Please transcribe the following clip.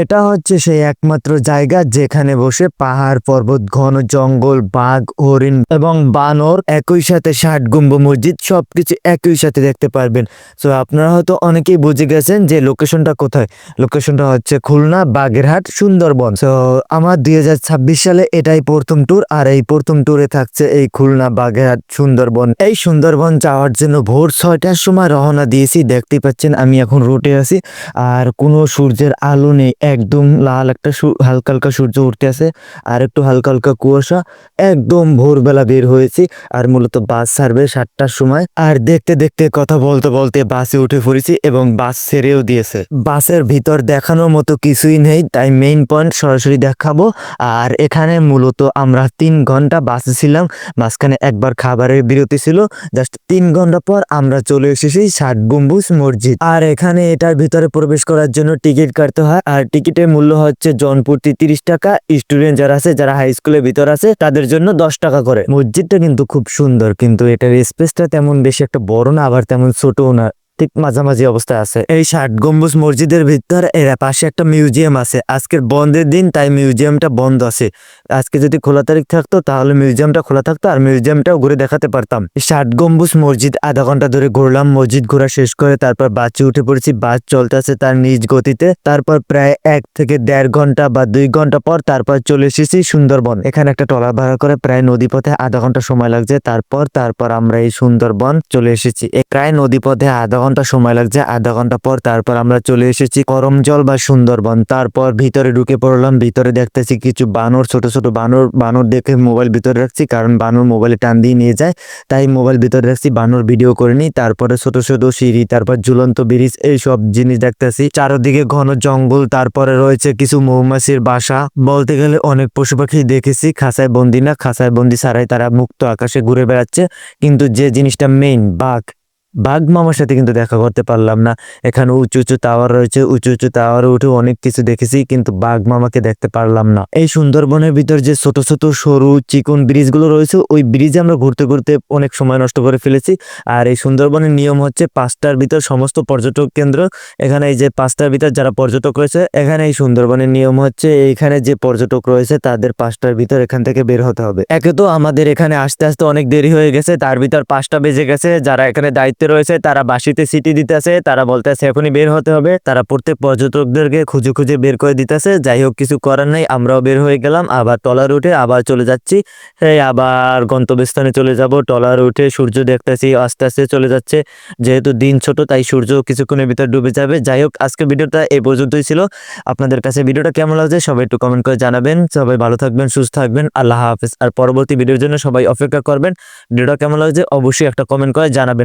এটা হচ্ছে সেই একমাত্র জায়গা যেখানে বসে পাহাড়, পর্বত, ঘন জঙ্গল, বাঘ, হরিণ এবং বানর একই সাথে ষাট গুম্ব মসজিদ সবকিছু একই সাথে দেখতে পারবেন। সো আপনারা হয়তো অনেকেই বুঝে গেছেন যে লোকেশনটা কোথায়? লোকেশনটা হচ্ছে খুলনা, বাগেরহাট, সুন্দরবন। তো আমার দুই হাজার ছাব্বিশ সালে এটাই প্রথম ট্যুর আর এই প্রথম ট্যুরে থাকছে এই খুলনা, বাগেরহাট, সুন্দরবন। এই সুন্দরবন যাওয়ার জন্য ভোর ছয়টার সময় রওনা দিয়েছি। দেখতেই পাচ্ছেন আমি এখন রুটে আছি আর কোনো সূর্যের আলো নেই। একদম লাল একটা হালকা হালকা সূর্য উঠতে আছে, আর একটু হালকা হালকা কুয়াশা, একদম ভোরবেলা বের হয়েছি, আর মূলত বাস ছাড়বে সাতটার সময়। আর দেখতে দেখতে কথা বলতে বলতে বাসে উঠে পড়েছি এবং বাস ছেড়েও দিয়েছে। বাসের ভিতর দেখানোর মতো কিছুই নেই, তাই মেইন পয়েন্ট সরাসরি দেখাবো। আর এখানে মূলত আমরা তিন ঘণ্টা বাসে ছিলাম, মাঝখানে একবার খাবারের বিরতি ছিল। জাস্ট তিন ঘণ্টা পর আমরা চলে এসেছি ষাট গম্বুজ মসজিদ। আর এখানে এটার ভিতরে প্রবেশ করার জন্য টিকিট কাটতে হয়, আর টিকিটের মূল্য হচ্ছে জনপ্রতি তিরিশ টাকা। স্টুডেন্ট যারা আছে, যারা হাই স্কুলের ভিতর আছে, তাদের জন্য দশ টাকা করে। মসজিদটা কিন্তু খুব সুন্দর, কিন্তু এটার স্পেসটা তেমন বেশি একটা বড় না, আবার তেমন ছোটও না। ঠিক মাঝামাঝি অবস্থায় আছে। এই ষাট গম্বুজ মসজিদের ভিতর, এরা পাশে একটা মিউজিয়াম আছে। আজকের বন্ধের দিন, তাই মিউজিয়ামটা বন্ধ আছে। আজকে যদি খোলা তারিখ থাকতো, তাহলে মিউজিয়ামটা খোলা থাকতো আর মিউজিয়ামটাও ঘুরে দেখাতে পারতাম। ষাট গম্বুজ মসজিদ, আধা ঘণ্টা ধরে ঘুরলাম। মসজিদ ঘোরা শেষ করে তারপর বাসে উঠে পড়েছি। বাস চলতেছে তার নিজ গতিতে। তারপর প্রায় এক থেকে দেড় ঘণ্টা বা দুই ঘণ্টা পর তারপর চলে এসেছি সুন্দরবন। এখানে একটা ট্রলার ভাড়া করে প্রায় নদী পথে আধা ঘণ্টা সময় লাগছে। তারপর তারপর আমরা এই সুন্দরবন চলে এসেছি। প্রায় নদী পথে আধা ঘণ্টা সময় লাগছে। আধা ঘণ্টা পর তারপর আমরা চলে এসেছি করমজল বা সুন্দরবন। তারপর ভিতরে ঢুকে পড়লাম। ভিতরে দেখতেছি কিছু বানর ছোট ছোট বানর বানর দেখে মোবাইল ভিতরে রাখছি, কারণ বানর মোবাইলে টান দিয়ে নিয়ে যায়। তাই মোবাইল ভিতরে রাখছি, বানর ভিডিও করে নিই, তারপরে ছোট ছোট সিঁড়ি, তারপর ঝুলন্ত ব্রিজ, এই সব জিনিস দেখতেছি। চারদিকে ঘন জঙ্গল, তারপরে রয়েছে কিছু মৌমাছির বাসা। বলতে গেলে অনেক পশু পাখি দেখেছি, খাঁচায় বন্দি না, খাঁচায় বন্দি ছাড়াই তারা মুক্ত আকাশে ঘুরে বেড়াচ্ছে। কিন্তু যে জিনিসটা মেইন বাঘ বাঘ মামার সাথে কিন্তু দেখা করতে পারলাম না। এখানে উঁচু উঁচু টাওয়ার রয়েছে, উঁচু উঁচু টাওয়ারে উঠে অনেক কিছু দেখেছি, কিন্তু বাঘ মামাকে দেখতে পারলাম না। এই সুন্দরবনের ভিতর যে ছোট ছোট, সরু চিকন ব্রিজগুলো রয়েছে, ওই ব্রিজে আমরা ঘুরতে ঘুরতে অনেক সময় নষ্ট করে ফেলেছি। আর এই সুন্দরবনের নিয়ম হচ্ছে পাঁচটার ভিতর সমস্ত পর্যটক কেন্দ্র, এখানে এই যে পাঁচটার ভিতর যারা পর্যটক রয়েছে, এখানে এই সুন্দরবনের নিয়ম হচ্ছে এইখানে যে পর্যটক রয়েছে, তাদের পাঁচটার ভিতর এখান থেকে বের হতে হবে। একে তো আমাদের এখানে আস্তে আস্তে অনেক দেরি হয়ে গেছে, তার ভিতর পাঁচটা বেজে গেছে, যারা এখানে দায়িত্বে রয়েছে, তারা বাসিতে সিটি দিতেছে, তারা বলতেছে এখনই বের হতে হবে। তারা প্রত্যেক পর্যটকদেরকে খুঁজে খুঁজে বের করে দিতেছে। যাই হোক, কিছু করার নাই, আমরাও বের হয়ে গেলাম। আবার টলার উঠে আবার চলে যাচ্ছি। আবার গন্তব্যস্থানে চলে যাব। টলার উঠে সূর্য দেখতেছি, আস্তে আস্তে চলে যাচ্ছে। যেহেতু দিন ছোট, তাই সূর্য কিছুক্ষণের ভিতর ডুবে যাবে। যাই হোক, আজকে ভিডিওটা এই পর্যন্তই ছিল। আপনাদের কাছে ভিডিওটা কেমন লাগছে সবাই একটু কমেন্ট করে জানাবেন। সবাই ভালো থাকবেন, সুস্থ থাকবেন। আল্লাহ হাফেজ। আর পরবর্তী ভিডিওর জন্য সবাই অপেক্ষা করবেন। ভিডিওটা কেমন লাগছে অবশ্যই একটা কমেন্ট করে জানাবেন।